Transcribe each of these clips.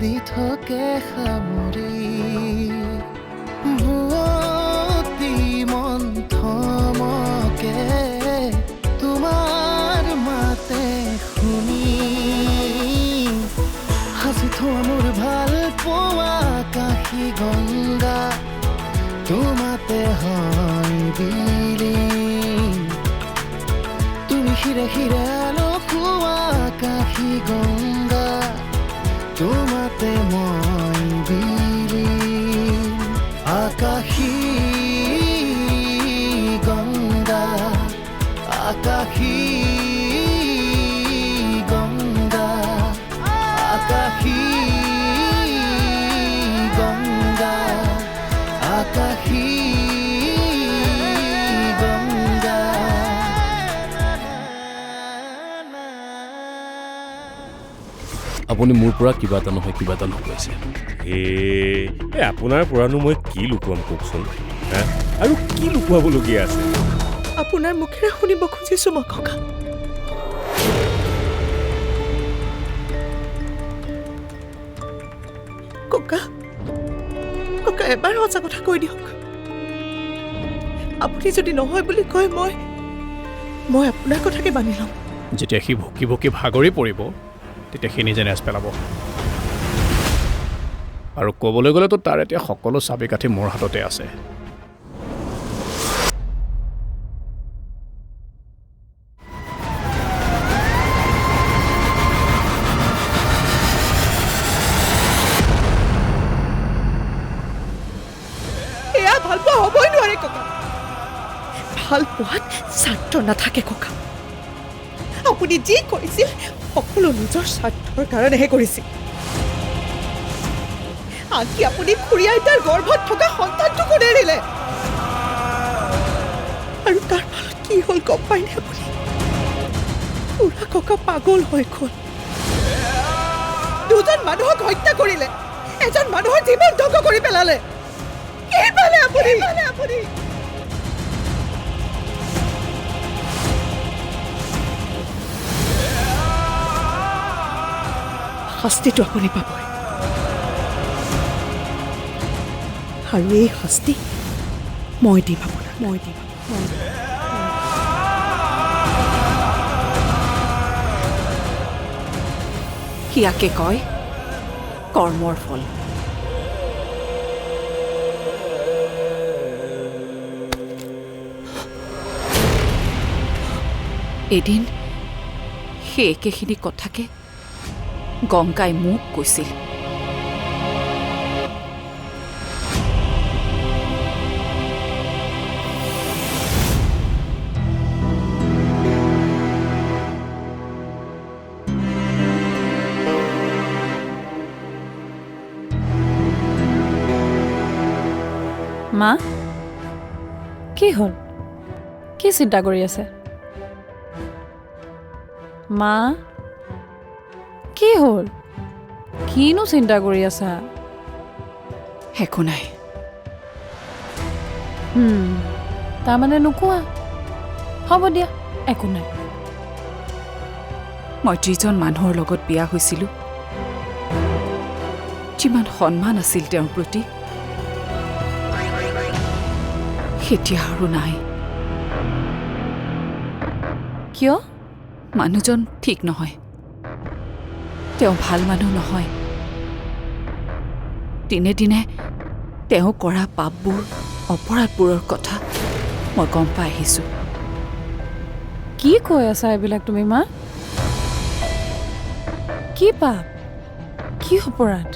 সপোনে দি থাকে সামৰি বুৱতী মন্থমকে তোমাৰ মাতে শুনি সাজি থোৱা মোৰ ভালো পোৱা কাশী গংগা তোমাতে হয় বিলীন তুমি শিৰে শিৰে আপুনি মোৰ পৰা কিবা এটা নহয় কিবা এটা লুকুৱাইছে হে এই আপোনাৰ পৰানো মই কি লুকুৱাম কওকচোন আৰু কি লুকুৱাবলগীয়া আছে? আপোনাৰ মুখেৰে শুনিব খুজিছোঁ মই ককা। ককা ককা এবাৰ সঁচা কথা কৈ দিয়ক। আপুনি যদি নহয় বুলি কয় মই মই আপোনাৰ কথাকে মানি ল'ম। যেতিয়া সি ভুকি ভুকি ভাগৰি পৰিব তেতিয়া সি নিজে নেজ পেলাব। আৰু ক'বলৈ গ'লেতো তাৰ এতিয়া সকলো চাবি কাঠি মোৰ হাততে আছে। ভালো পোৱাত স্বাৰ্থ নাথাকে, ককা। আপুনি যি কৰিছিল সকলো নিজৰ স্বাৰ্থৰ কাৰণেহে কৰিছিল। আনকি আপুনি খুৰী আইতাৰ গৰ্ভত থকা সন্তানটোকো নেৰিলে। আৰু তাৰ ফলত কি হ'ল গম পায়নে আপুনি? পুৰা ককা পাগল হৈ গ'ল। দুজন মানুহক হত্যা কৰিলে। এজন মানুহৰ জীৱন ধ্বংস কৰি পেলালে। আপুনি? আপুনি? শাস্তিটো আপুনি পাবই। আৰু এই শাস্তি মই দিম আপোনাক। মই দিম। ইয়াকে কয় কৰ্মৰ ফল। এদিন সেই একেখিনি কথাকে গংগাই মোক কৈছিল। মা কি হ'ল? কি চিন্তা কৰি আছে? মা কি হ'ল কিনো চিন্তা কৰি আছা? একো নাই। তাৰমানে নোকোৱা? হ'ব দিয়া একো নাই। মই যিজন মানুহৰ লগত বিয়া হৈছিলোঁ। যিমান সন্মান আছিল তেওঁৰ প্ৰতি এতিয়া আৰু নাই। কিয়? মানুহজন ঠিক নহয়। তেওঁ ভাল মানুহ নহয়। দিনে দিনে তেওঁ কৰা পাপবোৰ অপৰাধবোৰৰ কথা মই গম পাই আহিছোঁ। কি কৈ আছা এইবিলাক তুমি মা? কি পাপ? কি অপৰাধ?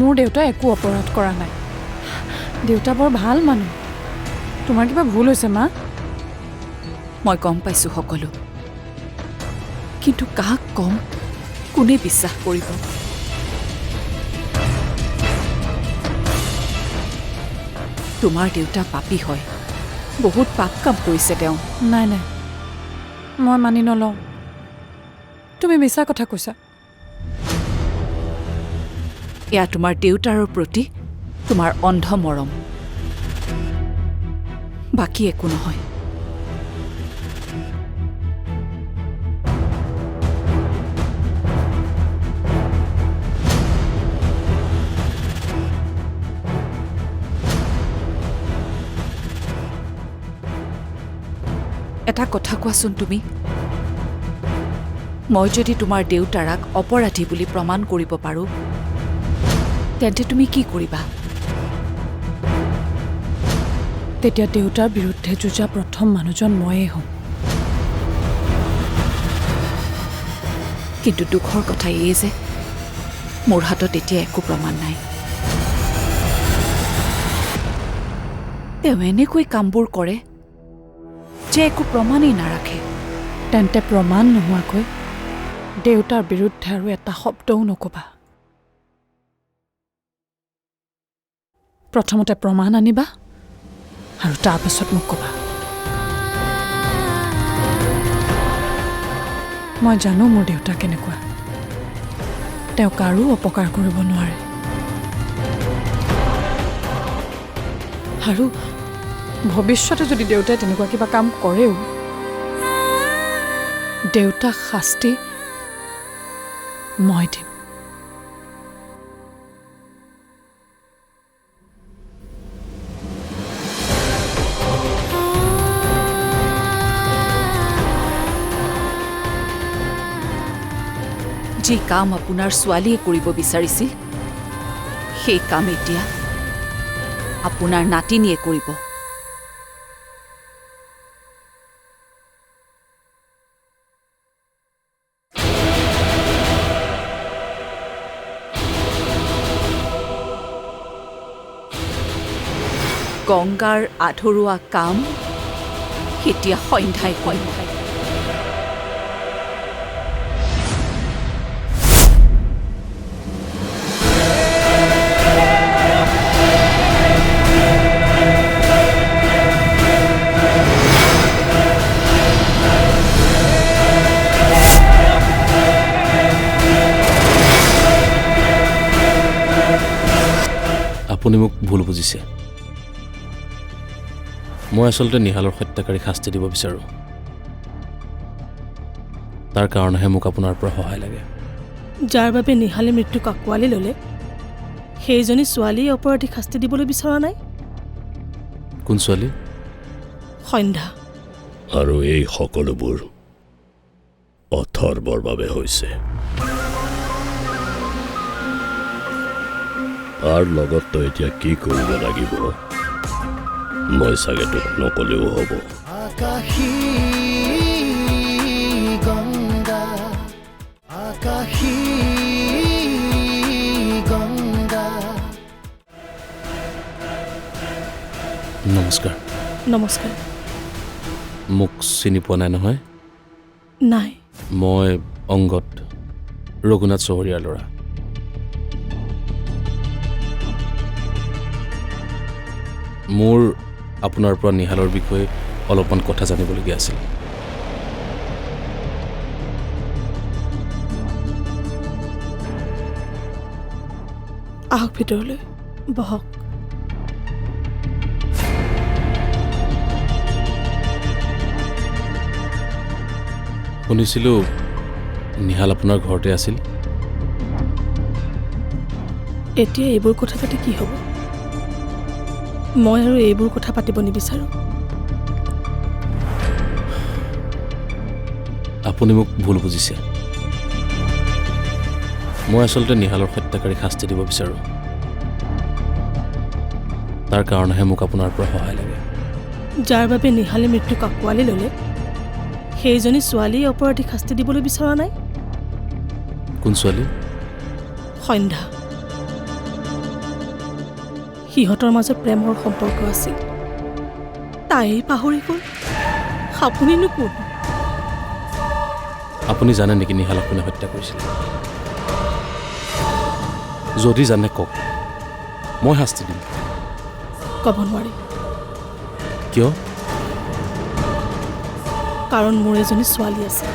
মোৰ দেউতাই একো অপৰাধ কৰা নাই। দেউতা বৰ ভাল মানুহ। তোমাৰ কিবা ভুল হৈছে মা? মই গম পাইছোঁ সকলো। কিন্তু কাক কম কোনে বিশ্বাস কৰিব? তোমাৰ দেউতা পাপী হয়। বহুত পাপ কাম কৰিছে তেওঁ। নাই নাই। মই মানি নলওঁ। তুমি মিছা কথা কৈছা। এয়া তোমাৰ দেউতাৰৰ প্ৰতি তোমাৰ অন্ধ মৰম। বাকী একো নহয়। কথা কোৱাচোন তুমি? মই যদি তোমাৰ দেউতাৰাক অপৰাধী বুলি প্ৰমাণ কৰিব পাৰোঁ, তেন্তে তুমি কি কৰিবা? তেতিয়া দেউতাৰ বিৰুদ্ধে যুঁজা প্ৰথম মানুহজন ময়েই হ'ম। কিন্তু দুখৰ কথা এই যে, মোৰ হাতত এতিয়া একো প্ৰমাণ নাই। তেওঁ এনেকৈ কামবোৰ কৰে যে একো প্ৰমাণেই নাৰাখে। তেন্তে প্ৰমাণ নোহোৱাকৈ দেউতাৰ বিৰুদ্ধে আৰু এটা শব্দও নক'বা। প্ৰথমতে প্ৰমাণ আনিবা আৰু তাৰপাছত মোক ক'বা। মই জানো মোৰ দেউতা কেনেকুৱা। তেওঁ কাৰো অপকাৰ কৰিব নোৱাৰে। আৰু ভৱিষ্যতে যদি দেউতাই তেনেকুৱা কিবা কাম কৰেও, দেউতাক শাস্তি মই দিম। যি কাম আপোনাৰ ছোৱালীয়ে কৰিব বিচাৰিছিল, সেই কাম এতিয়া আপোনাৰ নাতিনীয়ে কৰিব। গংগাৰ আধৰুৱা কাম এতিয়া সন্ধ্যাই সন্ধ্যাই আপুনি মোক ভুল বুজিছে। মই আচলতে নিহালৰ হত্যাকাৰীক শাস্তি দিব বিচাৰোঁ। তাৰ কাৰণেহে মোক আপোনাৰ পৰা সহায় লাগে। যাৰ বাবে নিহালে মৃত্যুক আঁকোৱালি ল'লে সেইজনী ছোৱালীয়ে অপৰাধীক শাস্তি দিবলৈ বিচৰা নাই? কোন ছোৱালী? সন্ধ্যা। আৰু এই সকলোবোৰ অথৰ্বৰ বাবে হৈছে। তাৰ লগত তই এতিয়া কি কৰিব লাগিব? মই চাগে তোক নকলেও হ'ব। আকাশী গংগা আকাশী গংগা। নমস্কাৰ। নমস্কাৰ। মোক চিনি পোৱা নাই নহয়? নাই। মই অংগত ৰঘুনাথ চহৰীয়াৰ ল'ৰা। মোৰ আপোনাৰ পৰা নিহালৰ বিষয়ে অলপমান কথা জানিবলগীয়া আছিল। আহক ভিতৰলৈ বহক। শুনিছিলোঁ নিহাল আপোনাৰ ঘৰতে আছিল। এতিয়া এইবোৰ কথা পাতি কি হ'ব? মই আৰু এইবোৰ কথা পাতিব নিবিচাৰোঁ। আপুনি মোক ভুল বুজিছে। মই আচলতে নিহালৰ হত্যাকাৰীক শাস্তি দিব বিচাৰোঁ। তাৰ কাৰণেহে মোক আপোনাৰ পৰা সহায় লাগে। যাৰ বাবে নিহালে মৃত্যুক আঁকোৱালি ল'লে সেইজনী ছোৱালীয়ে অপৰাধীক শাস্তি দিবলৈ বিচৰা নাই? কোন ছোৱালী? সন্ধ্যা। সিহঁতৰ মাজত প্ৰেমৰ সম্পৰ্ক আছিল। তাই পাহৰি গ'ল। আপুনিনো কোন আপুনি জানে নেকি নিহালক কোনে হত্যা কৰিছিল? যদি জানে কওক মই শাস্তি দিম। ক'ব নোৱাৰি। কিয়? কাৰণ মোৰ এজনী ছোৱালী আছে।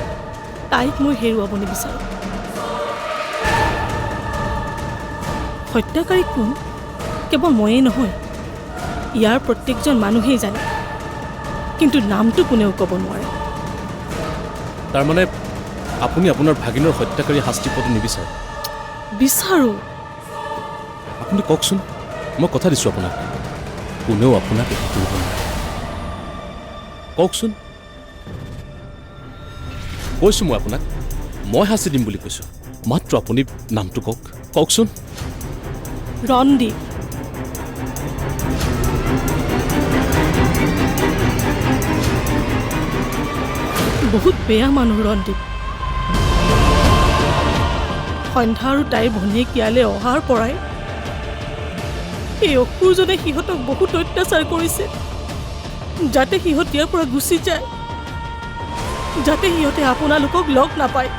তাইক মই হেৰুৱাব নিবিচাৰোঁ। হত্যাকাৰী কোন? কেৱল ময়েই নহয় ইয়াৰ প্ৰত্যেকজন মানুহেই জানে কিন্তু নামটো কোনেও ক'ব নোৱাৰে। তাৰমানে আপুনি আপোনাৰ ভাগিনৰ হত্যাকাৰী শাস্তি পোৱাটো নিবিচাৰে। বিচাৰোঁ। আপুনি কওকচোন মই কথা দিছোঁ আপোনাক। কোনেও আপোনাক একো কৰিব নোৱাৰে। কওকচোন। কৈছোঁ মই আপোনাক মই শাস্তি দিম বুলি কৈছোঁ। মাত্ৰ আপুনি নামটো কওক। কওকচোন। ৰণদীপ। বহুত বেয়া মানুহ ৰণদীপ। সন্ধ্যা আৰু তাইৰ ভনীয়েক ইয়ালৈ অহাৰ পৰাই এই অসুৰজনে সিহঁতক বহুত অত্যাচাৰ কৰিছে। যাতে সিহঁত ইয়াৰ পৰা গুচি যায়। যাতে সিহঁতে আপোনালোকক লগ নাপায়।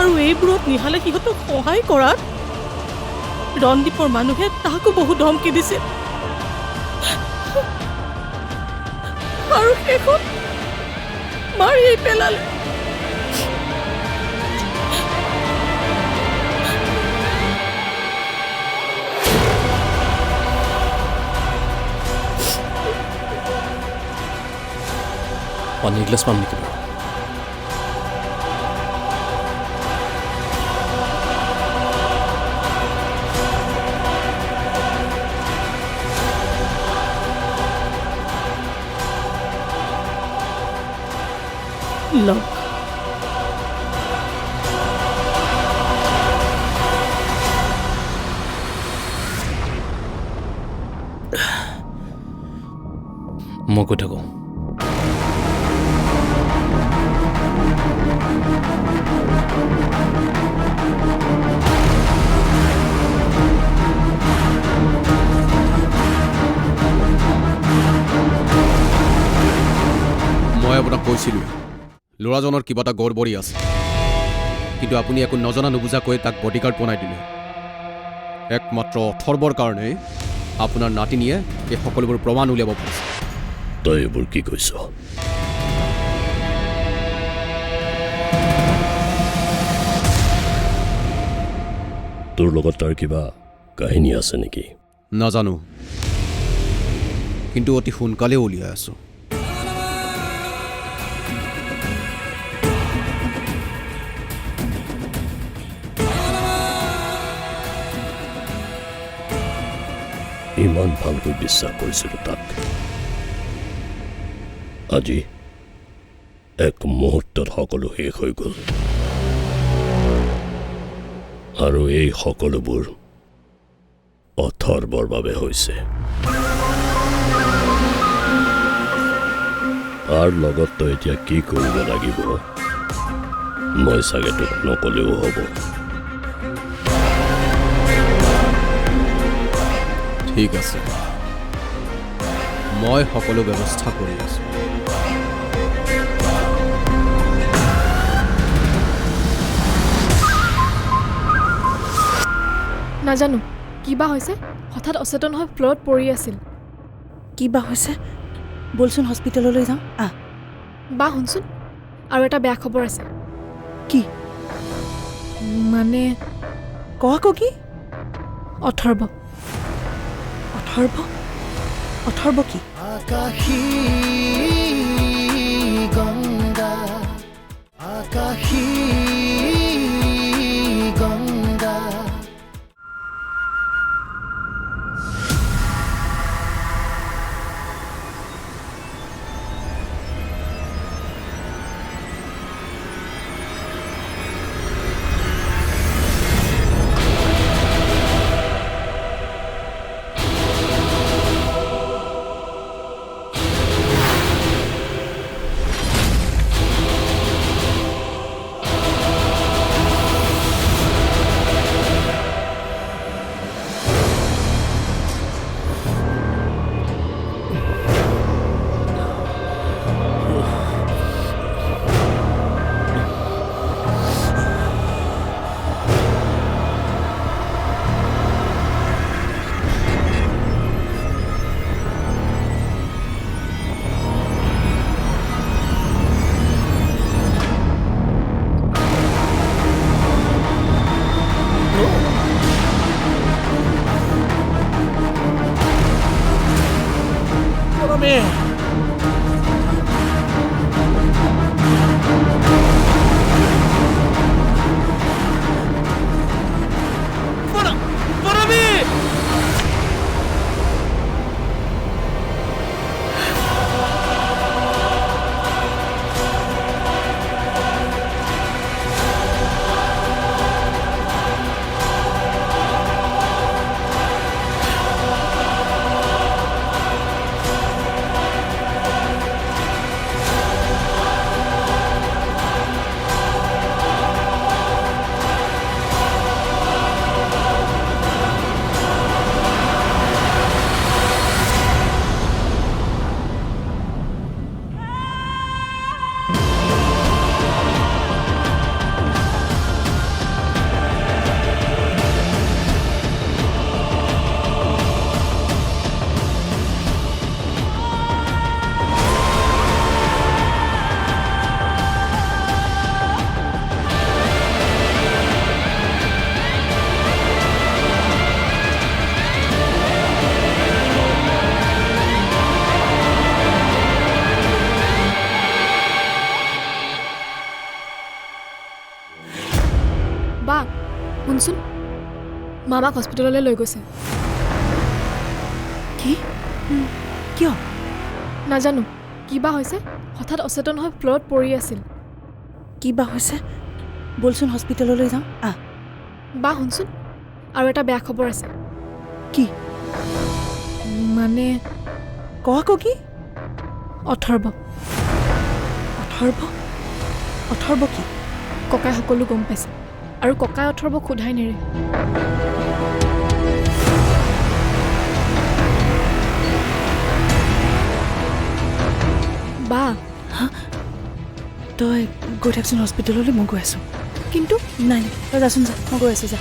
আৰু এইবোৰত নিহালে সিহঁতক সহায় কৰাত ৰণদীপৰ মানুহে তাহাকো বহুত ধমকি দিছিল Marujeo. María y Pelal. মই মই আপোনাক কৈছিলোঁ ল'ৰাজনৰ কিবা এটা গড়বড়ি আছে। কিন্তু আপুনি একো নজনা নুবুজাকৈ তাক বডিগাৰ্ড বনাই দিলে। একমাত্ৰ অথৰ্বৰ কাৰণে আপোনাৰ নাতিনীয়ে এই সকলোবোৰ প্ৰমাণ উলিয়াব পাৰিছে। তই এইবোৰ কি কৈছ? তোৰ লগত তাৰ কিবা কাহিনী আছে নেকি? নাজানো। কিন্তু অতি সোনকালে উলিয়াই আছোঁ। ইমান ভালকৈ বিশ্বাস কৰিছিলোঁ তাক। আজি এক মুহূৰ্তত সকলো শেষ হৈ গ'ল। আৰু এই সকলোবোৰ অথৰ্বৰ বাবে হৈছে তাৰ লগত তই এতিয়া কি কৰিব লাগিব? মই চাগে তোক নকলেও হ'ব। ঠিক আছে। মই সকলো ব্যৱস্থা কৰি আছোঁ। নাজানো। কিবা হৈছে? হঠাৎ অচেতন হৈ ফ্ল'ৰত পৰি আছিল। কি বা হৈছে? বলচোন হস্পিটেললৈ যাওঁ। আহ। বা শুনচোন আৰু এটা বেয়া খবৰ আছে। কি? মানে ক আকৌ কি? অথৰ্ব। অথৰ্ব? অথৰ্ব কি? আকাশী মামাক হস্পিটেললৈ লৈ গৈছে। কি? কিয়? নাজানো। কিবা হৈছে? হঠাৎ অচেতন হৈ ফ্ল'ৰত পৰি আছিল। কি বা হৈছে? বলচোন হস্পিটেললৈ যাওঁ। আহ। বা শুনচোন আৰু এটা বেয়া খবৰ আছে। কি? মানে ক আকৌ কি? অথৰ্ব। অথৰ্ব? অথৰ্ব কি? ককাই সকলো গম পাইছে আৰু ককাই অথৰ্বক সোধাই নেৰে। বা তই গৈ থাকচোন হস্পিটেললৈ মই গৈ আছোঁ। কিন্তু নাই নাই তই যাচোন যা মই গৈ আছোঁ যা।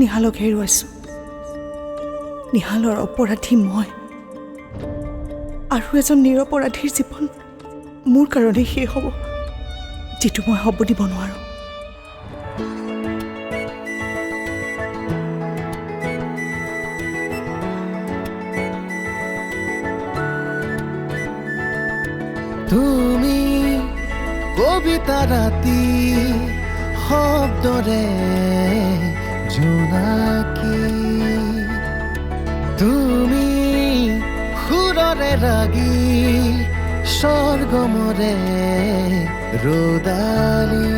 নিহালক হেৰুৱাইছোঁ। নিহালৰ অপৰাধী মই আৰু এজন নিৰপৰাধীৰ জীৱন মোৰ কাৰণে শেষ হ'ব যিটো মই হ'ব দিব নোৱাৰোঁ। তুমি কবিতা ৰাতি শব্দৰে জোনাকী, তুমি সুৰৰে ৰাগী স্বৰ্গমৰে ৰদালি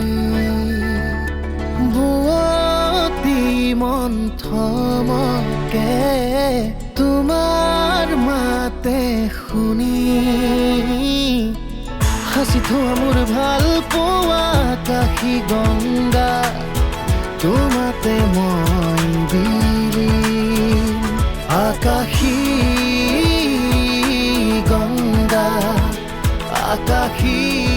বুৱতী মন্থমকে তোমাৰ মাতে শুনি। সাঁচি থোৱা মোৰ ভালো পোৱা কাশী গংগা। তোমাতে মন বিলীন আকাশী গঙ্গা আকাশী